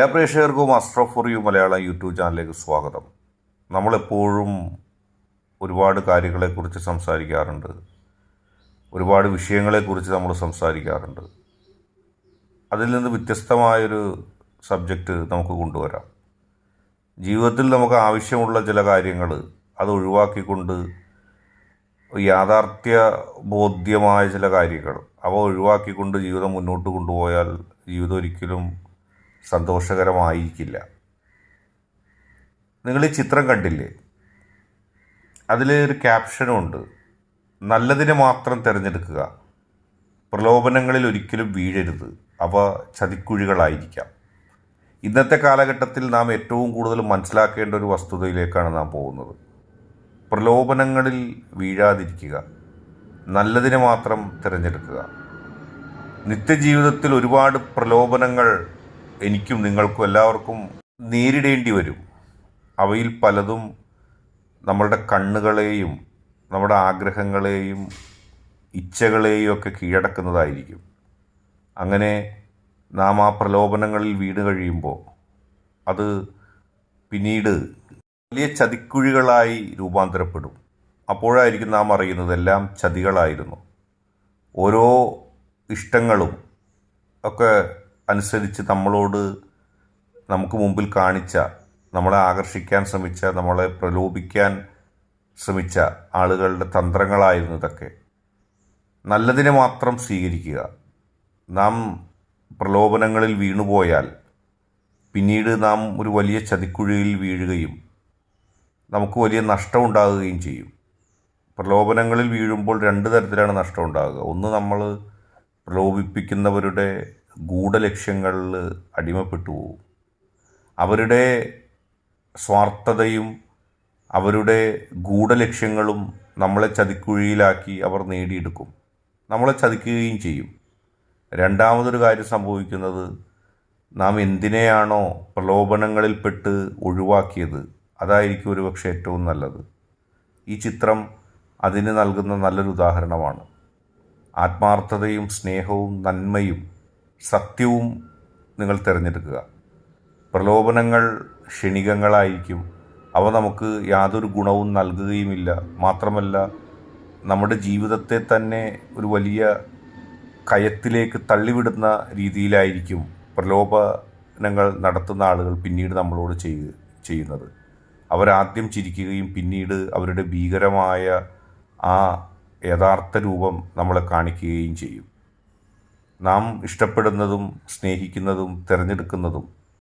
എല്ലാ പ്രേക്ഷകർക്കും Astro for you Malayalam YouTube ചാനലിലേക്ക് സ്വാഗതം. നമ്മളെപ്പോഴും ഒരുപാട് കാര്യങ്ങളെക്കുറിച്ച് സംസാരിക്കാറുണ്ട്. ഒരുപാട് വിഷയങ്ങളെക്കുറിച്ച് നമ്മൾ സംസാരിക്കാറുണ്ട്. അതിൽ നിന്ന് വ്യത്യസ്തമായൊരു സബ്ജക്റ്റ് നമുക്ക് കൊണ്ടുവരാം. ജീവിതത്തിൽ നമുക്ക് ആവശ്യമുള്ള ചില കാര്യങ്ങൾ അത് ഒഴിവാക്കിക്കൊണ്ട് യാഥാർത്ഥ്യ ബോധ്യമായ ചില കാര്യങ്ങൾ അവ ഒഴിവാക്കിക്കൊണ്ട് ജീവിതം മുന്നോട്ട് കൊണ്ടുപോയാൽ ജീവിതം ഒരിക്കലും സന്തോഷകരമായിരിക്കില്ല. നിങ്ങൾ ഈ ചിത്രം കണ്ടില്ലേ? അതിൽ ഒരു ഉണ്ട്. നല്ലതിനെ മാത്രം തിരഞ്ഞെടുക്കുക. പ്രലോഭനങ്ങളിൽ ഒരിക്കലും വീഴരുത്. അവ ചതിക്കുഴികളായിരിക്കാം. ഇന്നത്തെ കാലഘട്ടത്തിൽ നാം ഏറ്റവും കൂടുതൽ മനസ്സിലാക്കേണ്ട ഒരു വസ്തുതയിലേക്കാണ് നാം പോകുന്നത്. പ്രലോഭനങ്ങളിൽ വീഴാതിരിക്കുക. നല്ലതിനെ മാത്രം തിരഞ്ഞെടുക്കുക. നിത്യജീവിതത്തിൽ ഒരുപാട് പ്രലോഭനങ്ങൾ എനിക്കും നിങ്ങൾക്കും എല്ലാവർക്കും നേരിടേണ്ടി വരും. അവയിൽ പലതും നമ്മളുടെ കണ്ണുകളെയും നമ്മുടെ ആഗ്രഹങ്ങളെയും ഇച്ഛകളെയും ഒക്കെ കീഴടക്കുന്നതായിരിക്കും. അങ്ങനെ നാം ആ പ്രലോഭനങ്ങളിൽ വീണ് കഴിയുമ്പോൾ അത് പിന്നീട് വലിയ ചതിക്കുഴികളായി രൂപാന്തരപ്പെടും. അപ്പോഴായിരിക്കും നാം അറിയുന്നത് എല്ലാം ചതികളായിരുന്നു. ഓരോ ഇഷ്ടങ്ങളും ഒക്കെ അനുസരിച്ച് നമ്മളോട് നമുക്ക് മുമ്പിൽ കാണിച്ച നമ്മളെ ആകർഷിക്കാൻ ശ്രമിച്ച നമ്മളെ പ്രലോഭിക്കാൻ ശ്രമിച്ച ആളുകളുടെ തന്ത്രങ്ങളായിരുന്നു ഇതൊക്കെ. നല്ലതിനെ മാത്രം സ്വീകരിക്കുക. നാം പ്രലോഭനങ്ങളിൽ വീണുപോയാൽ പിന്നീട് നാം ഒരു വലിയ ചതിക്കുഴിയിൽ വീഴുകയും നമുക്ക് വലിയ നഷ്ടമുണ്ടാകുകയും ചെയ്യും. പ്രലോഭനങ്ങളിൽ വീഴുമ്പോൾ രണ്ട് തരത്തിലാണ് നഷ്ടമുണ്ടാകുക. ഒന്ന് നമ്മൾ പ്രലോഭിപ്പിക്കുന്നവരുടെ ഗൂഢലക്ഷ്യങ്ങളിൽ അടിമപ്പെട്ടു പോകും അവരുടെ സ്വാർത്ഥതയും അവരുടെ ഗൂഢലക്ഷ്യങ്ങളും നമ്മളെ ചതിക്കുഴിയിലാക്കി അവർ നേടിയെടുക്കും. നമ്മളെ ചതിക്കുകയും ചെയ്യും. രണ്ടാമതൊരു കാര്യം സംഭവിക്കുന്നത് നാം എന്തിനെയാണോ പ്രലോഭനങ്ങളിൽപ്പെട്ട് ഒഴിവാക്കിയത് അതായിരിക്കും ഒരുപക്ഷെ ഏറ്റവും നല്ലത്. ഈ ചിത്രം അതിന് നൽകുന്ന നല്ലൊരു ഉദാഹരണമാണ്. ആത്മാർത്ഥതയും സ്നേഹവും നന്മയും സത്യവും നിങ്ങൾ തിരഞ്ഞെടുക്കുക. പ്രലോഭനങ്ങൾ ക്ഷണികങ്ങളായിരിക്കും. അവ നമുക്ക് യാതൊരു ഗുണവും നൽകുകയുമില്ല. മാത്രമല്ല നമ്മുടെ ജീവിതത്തെ തന്നെ ഒരു വലിയ കയത്തിലേക്ക് തള്ളിവിടുന്ന രീതിയിലായിരിക്കും പ്രലോഭനങ്ങൾ നടത്തുന്ന ആളുകൾ പിന്നീട് നമ്മളോട് ചെയ്യുക ചെയ്യുന്നത്. അവരാദ്യം ചിരിക്കുകയും പിന്നീട് അവരുടെ ഭീകരമായ ആ യഥാർത്ഥ രൂപം നമ്മളെ കാണിക്കുകയും ചെയ്യും. നാം ഇഷ്ടപ്പെടുന്നതും സ്നേഹിക്കുന്നതും തിരഞ്ഞെടുക്കുന്നതും